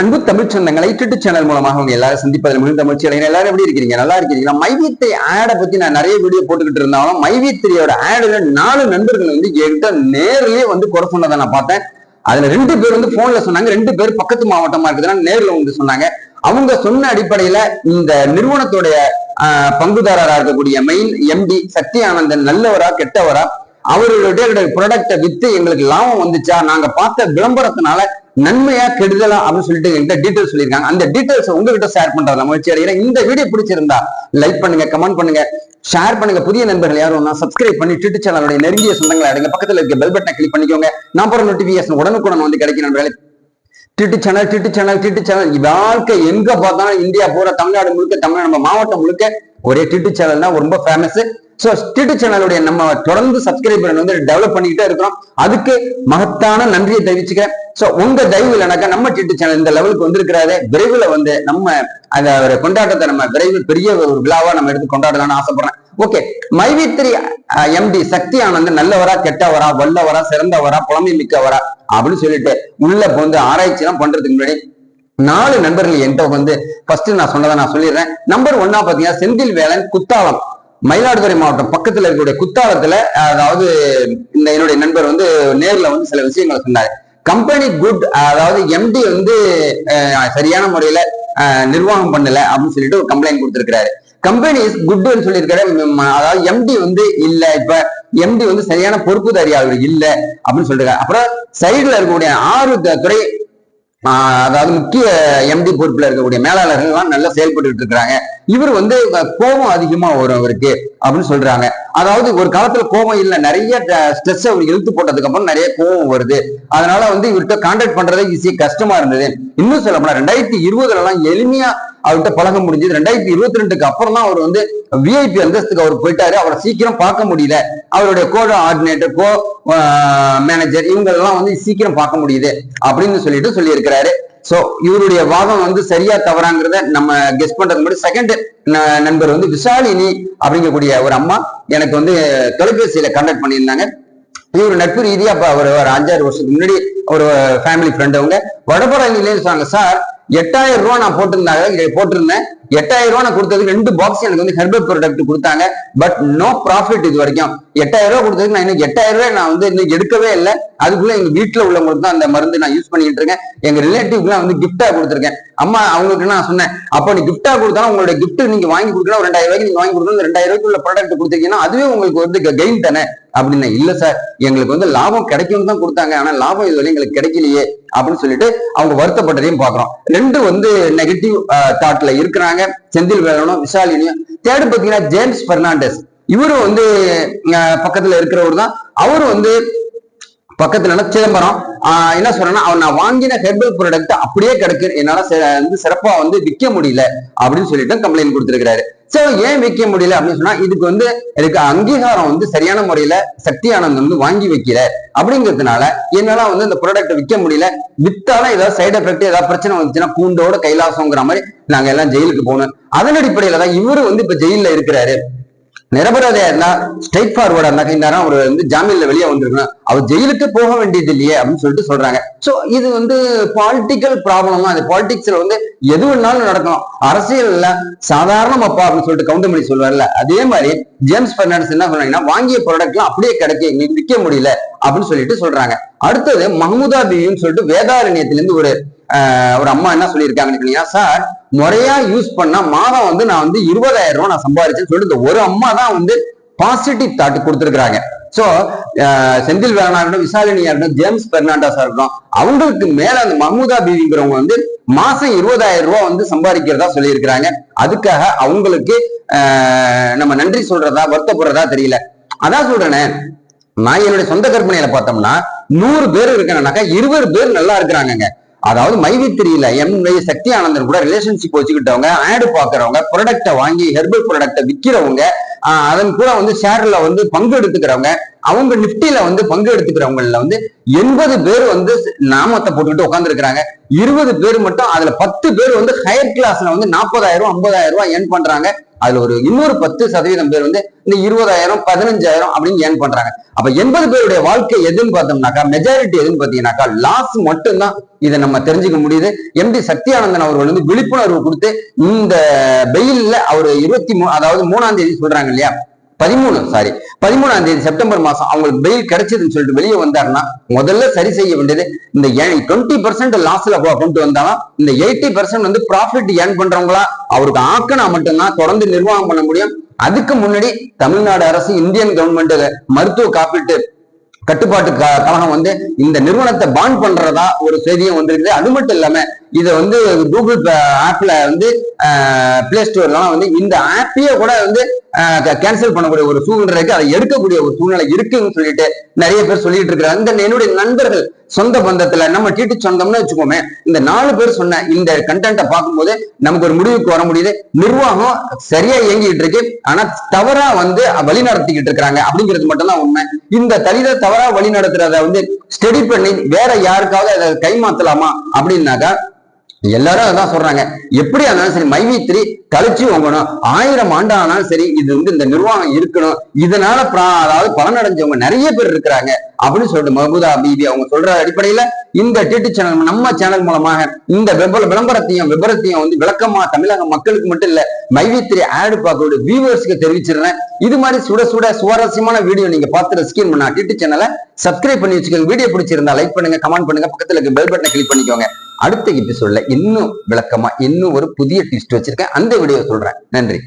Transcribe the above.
அன்பு தமிழ் சொந்தங்களை YouTube channel மூலமாக உங்க எல்லாரும் சந்திப்பதில் மிகுந்த மகிழ்ச்சி அடைகிறேன். எல்லாரும் எப்படி இருக்கீங்க நல்லா இருக்கீங்களா மைவித்திரி ஆடை பத்தி நான் நிறைய வீடியோ போட்டுக்கிட்டு இருந்தாலும் மைவித்திரியோட ஆடுல நாலு நண்பர்கள் வந்து என்கிட்ட நேர்லயே வந்து குறை சொன்னதை நான் பார்த்தேன். அதுல ரெண்டு பேர் வந்து போன்ல சொன்னாங்க. ரெண்டு பேர் பக்கத்து மாவட்டமா இருக்குதுன்னா நேர்ல வந்து சொன்னாங்க. அவங்க சொன்ன அடிப்படையில இந்த நிறுவனத்துடைய பங்குதாரராக பங்குதாரரா இருக்கக்கூடிய மெயின் எம்டி சக்தி ஆனந்தன் நல்லவரா கெட்டவரா அவர்களுடைய ப்ராடக்டை வித்து எங்களுக்கு லாபம் வந்துச்சா? நாங்க பார்த்த விளம்பரத்தினால நன்மையா கெடுதலா அப்படின்னு சொல்லிட்டு என்கிட்ட டீட்டெயில் சொல்லியிருக்காங்க. அந்த டீடைல்ஸ் உங்ககிட்ட ஷேர் பண்றதுல மகிழ்ச்சி அடைகிறேன். இந்த வீடியோ பிடிச்சிருந்தா லைக் பண்ணுங்க கமெண்ட் பண்ணுங்க. ஷேர் பண்ணுங்க. புதிய நண்பர்கள் யாரும் சப்ஸ்கிரைப் பண்ணி ட்விட்டர் சேனலுடைய நெருங்கிய சொந்தங்களை அடைங்க. பக்கத்துல இருக்க பெல் பட்டனை கிளிக் பண்ணிக்கோங்க. நான் போற நோட்டிபிகேஷன் உடனுக்குடன் வந்து கிடைக்கும் நண்பர்களே. டிட்டு சேனல் டிட்டு சேனல் டிட்டு சேனல் வாழ்க்கை எங்க பார்த்தாலும் இந்தியா பூரா தமிழ்நாடு முழுக்க தமிழ் நம்ம மாவட்டம் முழுக்க ஒரே டிட்டு சேனல் தான் ரொம்ப ஃபேமஸ் சோ டிட்டு சேனலுடைய நம்ம தொடர்ந்து சப்ஸ்கிரைபர் வந்து டெவலப் பண்ணிக்கிட்டே இருக்கிறோம். அதுக்கு மகத்தான நன்றியை தெரிவிச்சுக்கிறேன். சோ உங்க தயவு இல்லைனாக்கா நம்ம டிட்டு சேனல் இந்த லெவலுக்கு வந்திருக்கிறாரு விரைவில் வந்து நம்ம அந்த ஒரு கொண்டாட்டத்தை நம்ம விரைவில் பெரிய ஒரு விழாவா நம்ம எடுத்து கொண்டாடலாம்னு ஆசைப்படுறேன். ஓகே மைவித்ரி எம்டி சக்தி ஆனந்த் நல்லவரா கெட்டவரா வல்லவரா சிறந்தவரா புலமை மிக்கவரா அப்படின்னு சொல்லிட்டு உள்ள வந்து ஆராய்ச்சி எல்லாம் பண்றதுக்கு முன்னாடி நாலு நண்பர்கள் என்கிட்ட வந்து ஃபர்ஸ்ட் நான் சொன்னதை நான் சொல்லிடுறேன். நம்பர் ஒன்னா பாத்தீங்கன்னா செந்தில் வேலன் குத்தாலம். மயிலாடுதுறை மாவட்டம் பக்கத்துல இருக்கக்கூடிய குத்தாலத்துல அதாவது இந்த என்னுடைய நண்பர் வந்து நேர்ல வந்து சில விஷயங்களை சொன்னாரு. கம்பெனி குட் அதாவது எம்டி வந்து சரியான முறையில நிர்வாகம் பண்ணல அப்படின்னு சொல்லிட்டு ஒரு கம்ப்ளைண்ட் கொடுத்திருக்கிறாரு. கம்பெனி இஸ் குட்னு சொல்லியிருக்காரு அதாவது எம்டி வந்து இல்ல இப்ப எம்டி வந்து சரியான பொறுப்புதாரி அவர் இல்ல அப்படின்னு சொல்லிருக்காரு. அப்புறம் சைடுல இருக்கக்கூடிய ஆறு துறை அதாவது முக்கிய எம்டி பொறுப்புல இருக்கக்கூடிய மேலாளர்கள் எல்லாம் நல்லா செயல்பட்டு இருக்காங்க இவர் வந்து கோபம் அதிகமா வரும் அவருக்கு அப்படின்னு சொல்றாங்க. அதாவது ஒரு காலத்துல கோபம் இல்ல. நிறைய ஸ்ட்ரெஸ் அவர் இழுத்து போட்டதுக்கு அப்புறம் நிறைய கோபம் வருது. அதனால வந்து இவர்கிட்ட கான்டாக்ட் பண்றதே ஈஸியா கஷ்டமா இருந்தது. இன்னும் சொல்ல போனா ரெண்டாயிரத்தி இருபதுல எல்லாம் எளிமையா அவர்கிட்ட பழக முடிஞ்சது. ரெண்டாயிரத்தி இருபத்தி ரெண்டுக்கு அப்புறம் தான் அவர் வந்து விஐபி அந்தஸ்துக்கு அவர் போயிட்டாரு. அவரை சீக்கிரம் பார்க்க முடியல. அவருடைய கோ ஆர்டினேட்டர் கோ மேனேஜர் இவங்க எல்லாம் வந்து சீக்கிரம் பார்க்க முடியுது. அப்படின்னு சொல்லிட்டு சொல்லியிருக்கிறாரு. சோ இவருடைய வாதம் வந்து சரியா தவறாங்கிறத நம்ம கெஸ் பண்றதுக்கு முன்னாடி செகண்ட் நண்பர் வந்து விஷாலினி அப்படிங்கக்கூடிய ஒரு அம்மா எனக்கு வந்து தொலைபேசியில கண்டக்ட் பண்ணியிருந்தாங்க. இவர் நட்பு ரீதியா அவர் ஒரு அஞ்சாறு வருஷத்துக்கு முன்னாடி ஒரு ஃபேமிலி ஃப்ரெண்ட் அவங்க. வடபழனிலே சொன்னாங்க சார் எட்டாயிரம் ரூபா நான் போட்டிருந்தாங்க. போட்டிருந்தேன். எட்டாயிரம் ரூபாய் நான் கொடுத்ததுக்கு ரெண்டு பாக்ஸ் எனக்கு வந்து ஹெர்பல் ப்ராடக்ட் கொடுத்தாங்க. பட் நோ ப்ராஃபிட் இது வரைக்கும். எட்டாயிரம் ரூபாய் கொடுத்ததுக்கு நான் இன்னும் எட்டாயிரம் ரூபாய் நான் வந்து இன்னும் எடுக்கவே இல்லை. அதுக்குள்ள எங்க வீட்டுல உள்ளவங்களுக்கு தான் அந்த மருந்து நான் யூஸ் பண்ணிட்டு இருக்கேன். எங்க ரிலேட்டிவ்க்குலாம் வந்து கிஃப்டா கொடுத்துருக்கேன். அம்மா அவங்களுக்கு நான் சொன்னேன் அப்போ நீ கிஃப்டா கொடுத்தாலும் உங்களோட கிஃப்ட் நீங்க வாங்கி கொடுக்கணும். ரெண்டாயிரம் ரூபாய்க்கு நீங்க வாங்கி கொடுக்கணும். ரெண்டாயிரம் ரூபாய்க்கு உள்ள ப்ராடக்ட் கொடுத்தீங்கன்னா அதுவே உங்களுக்கு வந்து கெயின் தானே? அப்படின்னு இல்ல சார் எங்களுக்கு வந்து லாபம் கிடைக்கும் தான் கொடுத்தாங்க. ஆனா லாபம் இதுவரை எங்களுக்கு கிடைக்கலையே அப்படின்னு சொல்லிட்டு அவங்க வருத்தப்பட்டதையும் பாக்குறோம் ரெண்டு வந்து நெகட்டிவ் தாட்ல இருக்கிறாங்க. செந்தில் வேலனும் விஷாலினியும். தேர்டு பாத்தீங்கன்னா ஜேம்ஸ் பெர்னாண்டஸ். இவரும் வந்து பக்கத்துல இருக்கிறவர் தான். அவரும் வந்து பக்கத்துல சிதம்பரம். ஆஹ் என்ன சொல்றேன்னா அவன் நான் வாங்கின ஹெர்பல் ப்ராடக்ட் அப்படியே கிடைக்கு. என்னால வந்து சிறப்பா வந்து விற்க முடியல அப்படின்னு சொல்லிட்டு கம்ப்ளைண்ட் கொடுத்திருக்கிறாரு. சோ ஏன் விற்க முடியல அப்படின்னு சொன்னா இதுக்கு வந்து எனக்கு அங்கீகாரம் வந்து சரியான முறையில சக்தி ஆனந்த் வந்து வாங்கி வைக்கல. அப்படிங்கிறதுனால என்னால வந்து இந்த ப்ராடக்ட் விற்க முடியல. வித்தாலும் ஏதாவது சைடு எஃபெக்ட் ஏதாவது பிரச்சனை வந்துச்சுன்னா கூண்டோட கைலாசங்கிற மாதிரி நாங்க எல்லாம் ஜெயிலுக்கு போகணும். அதன் அடிப்படையில தான் இவரு வந்து இப்ப ஜெயில இருக்கிறாரு. நிரபராதியா இருந்தா ஸ்ட்ரைட் ஃபார்வர்டா இருந்தா இந்த நேரம் அவர் வந்து ஜாமீன்ல வெளியே வந்திருக்கணும். அவர் ஜெயிலுக்கு போக வேண்டியது இல்லையே அப்படின்னு சொல்லிட்டு சொல்றாங்க. சோ இது வந்து பாலிட்டிக்கல் ப்ராப்ளம் தான். அது பாலிடிக்ஸ்ல வந்து எது வேணாலும் நடக்கும் அரசியல்ல சாதாரண அப்பா அப்படின்னு சொல்லிட்டு கவுண்டமணி சொல்லுவார்ல அதே மாதிரி ஜேம்ஸ் பெர்னாண்டஸ் என்ன சொன்னாங்கன்னா வாங்கிய ப்ராடக்ட்லாம் அப்படியே கிடைக்க எங்களுக்கு விற்க முடியல அப்படின்னு சொல்லிட்டு சொல்றாங்க. அடுத்தது மஹமுதா பிவின்னு சொல்லிட்டு வேதாரண்யத்திலிருந்து ஒரு ஒரு அம்மா என்ன சொல்லியிருக்காங்கன்னு கேட்டீங்கன்னா சார் முறையா யூஸ் பண்ணா மாதம் வந்து நான் வந்து இருபதாயிரம் ரூபாய் நான் சம்பாதிச்சேன்னு சொல்லிட்டு இந்த ஒரு அம்மா தான் வந்து பாசிட்டிவ் தாட் கொடுத்துருக்காங்க சோ செந்தில் வேலனா இருக்கட்டும் விசாலினியா இருக்கட்டும் ஜேம்ஸ் பெர்னாண்டாஸா இருக்கட்டும் அவங்களுக்கு மேல அந்த மஹமூதா பிவிங்கிறவங்க வந்து மாசம் இருபதாயிரம் ரூபாய் வந்து சம்பாதிக்கிறதா சொல்லியிருக்கிறாங்க. அதுக்காக அவங்களுக்கு நம்ம நன்றி சொல்றதா வருத்தப்படுறதா தெரியல. அதான் சொல்றேனே நான் என்னுடைய சொந்த கற்பனையில பார்த்தோம்னா நூறு பேர் இருக்கிறனாக்கா இருபது பேர் நல்லா இருக்கிறாங்கங்க. அதாவது மைவித்திரியில எம் சக்தி ஆனந்தன் கூட ரிலேஷன்ஷிப் வச்சுக்கிட்டவங்க ஆடு பாக்குறவங்க ப்ராடக்ட்டை வாங்கி ஹெர்பல் ப்ராடக்ட்டை விற்கிறவங்க அதன் கூட வந்து ஷேர்ல வந்து பங்கு எடுத்துக்கிறவங்க அவங்க நிப்டில வந்து பங்கு எடுத்துக்கிறவங்கல வந்து எண்பது பேர் வந்து நாமத்தை போட்டுக்கிட்டு உட்காந்துருக்கிறாங்க இருபது பேர் மட்டும் அதுல பத்து பேர் வந்து ஹையர் கிளாஸ்ல வந்து நாற்பதாயிரம் ரூபாய் ஐம்பதாயிரம் ரூபாய் ஏர்ன் பண்றாங்க. அதுல ஒரு இன்னொரு பத்து சதவீதம் பேர் வந்து இந்த இருபதாயிரம் பதினஞ்சாயிரம் அப்படின்னு ஏன் பண்றாங்க. அப்ப எண்பது பேருடைய வாழ்க்கை எதுன்னு பார்த்தோம்னாக்கா மெஜாரிட்டி எதுன்னு பாத்தீங்கன்னாக்கா லாஸ் மட்டும்தான் இதை நம்ம தெரிஞ்சுக்க முடியுது. எம்டி சக்தியானந்தன் அவர்கள் வந்து விழிப்புணர்வு கொடுத்து இந்த பெயில்ல அவர் இருபத்தி மூணு அதாவது மூணாம் தேதி சொல்றாங்க இல்லையா? பதிமூணு சாரி பதிமூணாம் தேதி செப்டம்பர் மாசம் அவங்களுக்கு பெயில் கிடைச்சதுன்னு சொல்லிட்டு வெளியே வந்தாருன்னா முதல்ல சரி செய்ய வேண்டியது இந்த டுவெண்ட்டி பர்சன்ட் லாஸ்ல கொண்டு வந்தாலும் இந்த எயிட்டி பர்சன்ட் வந்து ப்ராஃபிட் ஏர்ன் பண்றவங்களா அவருக்கு ஆக்கினா மட்டும்தான் தொடர்ந்து நிர்வாகம் பண்ண முடியும். அதுக்கு முன்னாடி தமிழ்நாடு அரசு இந்தியன் கவர்மெண்ட் மருத்துவ காப்பீட்டு கட்டுப்பாட்டு க- கழகம் வந்து இந்த நிறுவனத்தை பான் பண்றதா ஒரு செய்தியும் வந்திருக்குது. அது மட்டும் இல்லாம இதை வந்து கூகுள் ஆப்ல வந்து பிளே ஸ்டோர்லாம் வந்து இந்த ஆப்பையே கூட வந்து கேன்சல் பண்ணக்கூடிய ஒரு சூழ்நிலை இருக்கு. அதை எடுக்கக்கூடிய ஒரு சூழ்நிலை இருக்குன்னு சொல்லிட்டு நிறைய பேர் சொல்லிட்டு இருக்கிறாங்க. இந்த என்னுடைய நண்பர்கள் சொந்த பந்தத்துல நம்ம டிடி சொந்தம்னு வச்சுக்கோமே இந்த நாலு பேர் சொன்ன இந்த கண்டென்ட்டை பார்க்கும்போது நமக்கு ஒரு முடிவுக்கு வர முடியுது. நிர்வாகம் சரியா இயங்கிட்டு இருக்கு. ஆனா தவறா வந்து வழி நடத்திக்கிட்டு இருக்கிறாங்க. அப்படிங்கிறது மட்டும்தான் உண்மை. இந்த தலித தவறா வழி நடத்துறத வந்து ஸ்டடி பண்ணி வேற யாருக்காவது அதை கைமாத்தலாமா? அப்படின்னாக்கா எல்லாரும் அதான் சொல்றாங்க. எப்படி ஆனாலும் சரி மைவி த்ரீ கழிச்சு வாங்கணும் ஆயிரம் ஆண்டு ஆனாலும் சரி இது வந்து இந்த நிர்வாகம் இருக்கணும். இதனால பிரா- அதாவது பலனடைஞ்சவங்க நிறைய பேர் இருக்கிறாங்க. அப்படின்னு சொல்லிட்டு மஹபூதா பிபி அவங்க சொல்ற அடிப்படையில இந்த டிடி சேனல் நம்ம சேனல் மூலமாக இந்த விளம்பரத்தையும் விபரத்தையும் வந்து விளக்கமா தமிழக மக்களுக்கு மட்டும் இல்ல மைவி ஆடு பார்க்கக்கூடிய வியூவர்ஸ்க்கு தெரிவிச்சிடுறேன். இது மாதிரி சுட சுட சுவாரஸ்யமான வீடியோ நீங்க பார்த்து ஸ்கின் பண்ணா டிடி சேனலை சப்ஸ்கிரைப் பண்ணி வச்சுக்கோங்க. வீடியோ பிடிச்சிருந்தா லைக் பண்ணுங்க கமெண்ட் பண்ணுங்க. பக்கத்துல இருக்க பெல் பட்டனை கிளிக் பண்ணிக்கோங்க. அடுத்த எபிசோட்ல இன்னும் விளக்கமா இன்னும் ஒரு புதிய டிஸ்ட் வச்சிருக்கேன். அந்த வீடியோ சொல்றேன். நன்றி.